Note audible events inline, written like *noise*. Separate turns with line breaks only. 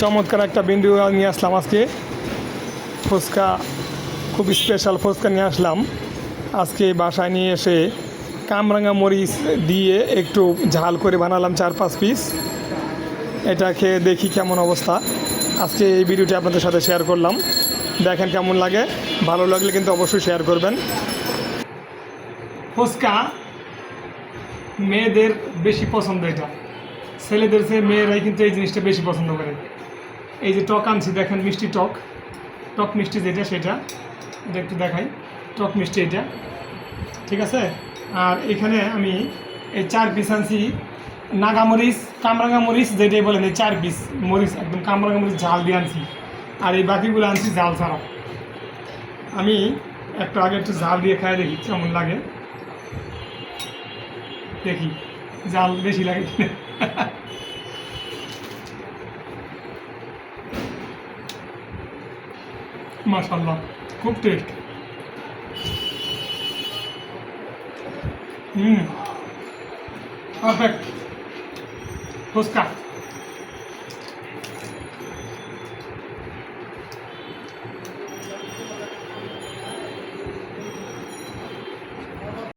চমৎকার একটা বিন্দু নিয়ে আসলাম আজকে। ফুচকা, খুব স্পেশাল ফুচকা নিয়ে আসলাম। আজকে বাসায় নিয়ে এসে কামরাঙা মরিচ দিয়ে একটু ঝাল করে বানালাম চার পাঁচ পিস এটা খেয়ে দেখি কেমন অবস্থা। আজকে এই ভিডিওটি আপনাদের সাথে শেয়ার করলাম। দেখেন কেমন লাগে। ভালো লাগলে কিন্তু অবশ্যই শেয়ার করবেন। ফুচকা মেয়েদের বেশি পছন্দ এটা। ছেলেদের চেয়ে মেয়েরাই কিন্তু এই জিনিসটা বেশি পছন্দ করে। এই যে টক আনছি, দেখেন মিষ্টি টক। টক মিষ্টি যেটা, সেটা। এটা একটু দেখাই। টক মিষ্টি এটা। ঠিক আছে? আর এখানে আমি এই চার পিস আনছি, নাগামরিচ কামরাঙা মরিচ যেটাই বলেন, এই চার পিস মরিচ, একদম কামরাঙা মরিচ ঝাল দিয়ে আনছি। আর এই বাকিগুলো আনছি ঝাল ছাড়া। আমি একটু আগে একটু ঝাল দিয়ে খাই দেখি, কেমন লাগে। দেখি জাল বেশি লাগে *laughs* ما شاء الله كوكتيل امم افكت بوسكات